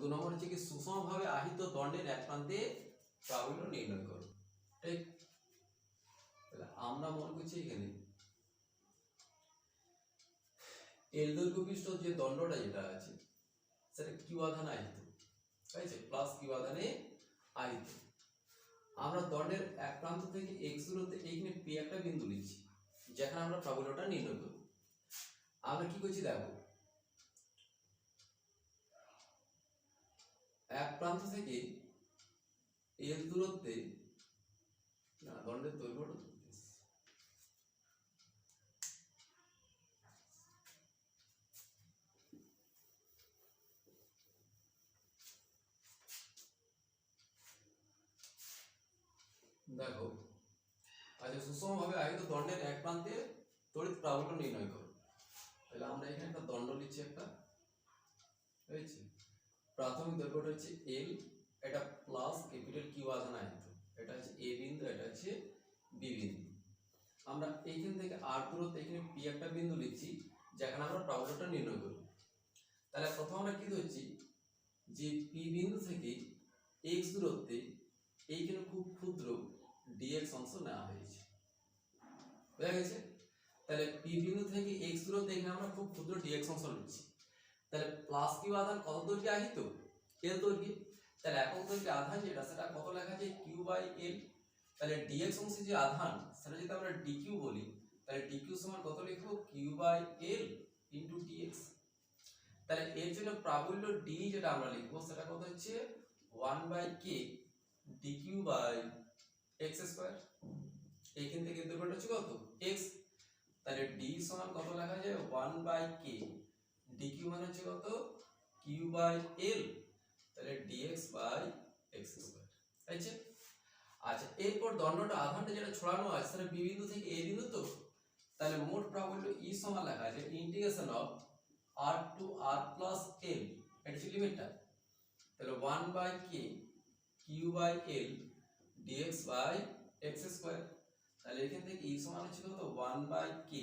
দু নম্বর হচ্ছে কি সুষমভাবে আহিত দণ্ডের এক প্রান্তে প্রাবল্য নির্ণয় করো। ঠিক? তাহলে আমরা মনে করছি এখানে এল দৈর্ঘ্য পৃষ্ঠ যে দণ্ডটা যেটা আছে, সেটা কিউ আধানে আহিত। ঠিক আছে প্লাস কিউ আধানে আহিত। আমরা দণ্ডের এক প্রান্ত থেকে এক্স দূরত্বে এইখানে পি একটা বিন্দু নিচ্ছি, যেখানে আমরা প্রাবল্যটা নির্ণয় করব। আমরা কি করছি দেখো এক প্রান্ত থেকে এল দূরত্বে, না, দণ্ডের দৈর্ঘ্যটা। দেখো আচ্ছা সুষমভাবে আহিত দণ্ডের এক প্রান্তে তড়িৎ প্রাবল্য নির্ণয় করো তাহলে আমরা এখানে একটা দণ্ড নিচ্ছি একটা, হয়েছে প্রাথমিক দৈর্ঘ্যটা হচ্ছে এল এটা প্লাস ক্যাপিটাল কিউ আধান আহিত এটা হচ্ছে এ বিন্দু, এটা হচ্ছে বি বিন্দু। আমরা এইখান থেকে আর দূরত্ব, এখানে পি একটা বিন্দু নিচ্ছি যেখানে আমরা প্রাবল্যটা নির্ণয় করব। তাহলে প্রথম আমরা কি ধরছি? যে পি বিন্দু থেকে এক্স দূরত্বে এইখানে খুব ক্ষুদ্র ডিএক্স অংশ নেওয়া হয়েছে। বোঝা গেছে? তাহলে পি বিন্দু থেকে এক্স দূরত্বে এখানে আমরা খুব ক্ষুদ্র ডিএক্স অংশ নিচ্ছি। প্লাস কিউ আধান কত দৈর্ঘ্যে আহিত? এল দৈর্ঘ্যে? তাহলে একক দৈর্ঘ্যে আধান যেটা, সেটা কত লেখা যায় কিউ বাই এল তাহলে ডিএক্স অংশে যে আধান, সেটা যদি আমরা ডিকিউ বলি, তাহলে ডিকিউ সমান কত লিখব? Q by L into D X তাহলে এর জন্য প্রাবল্য ডি যেটা আমরা লিখব, সেটা কত হচ্ছে? One by K D Q by X square এইখান থেকে দৈর্ঘ্যটা হচ্ছে কত? এক্স তাহলে ডি সমান কত লেখা যায়? ওয়ান বাই কে ডিকিউ মানে হচ্ছে কত? কিউ বাই এল তাহলে ডিএক্স বাই এক্স স্কোয়ার আচ্ছা এরপর দণ্ডটা আধানটা যেটা ছড়ানো আছে সেটা বি বিন্দু থেকে এ বিন্দু তো? তাহলে মোট প্রাবল্য ই সমান লেখা আছে integration of R to R plus এটা হচ্ছে লিমিটটা। তাহলে one by K Q by L D X by X তাহলে এখান থেকে ই সমান হচ্ছে কত? One by K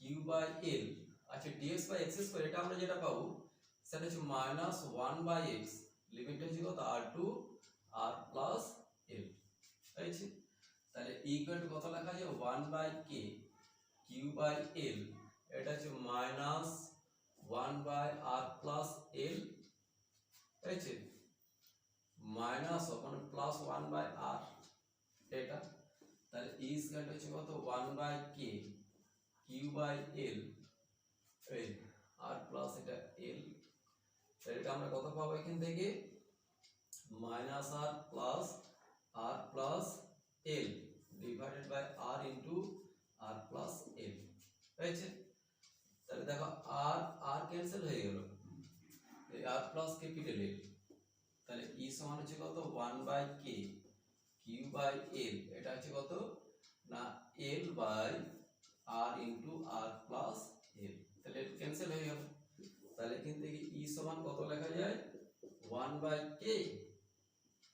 Q by L আচ্ছা ডিএক্স বাই এক্স স্কোয়ার এটা আমরা যেটা পাবো, সেটা হচ্ছে মাইনাস ওয়ান বাই এক্স লিমিটটা হচ্ছে কত? আর টু আর প্লাস এল হয়েছে তাহলে ইকুয়াল টু কত লেখা যায়? One by K Q by L এটা হচ্ছে minus one by R plus L হয়েছে মাইনাস ওখানে প্লাস ওয়ান বাই আর এটা? তাহলে ই স্কয়ার হচ্ছে কত? One by K Q by L এই আর প্লাস এটা এল এটা আমরা কত পাবো এখান থেকে? Minus R plus R plus L divided by R into R plus L. হয়েছে? তাহলে দেখো, আর আর ক্যান্সেল হয়ে গেল। আর প্লাস ক্যাপিটাল এল তাহলে ই সমান হচ্ছে কত? One by K, Q by L. এটা হচ্ছে কত? না, L by R into R plus L. তাহলে ক্যান্সেল হয়ে গেল। তাহলে ই সমান কত লেখা যায়? One by K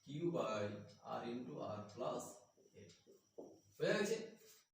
Q by R into R plus A হয়ে গেছে?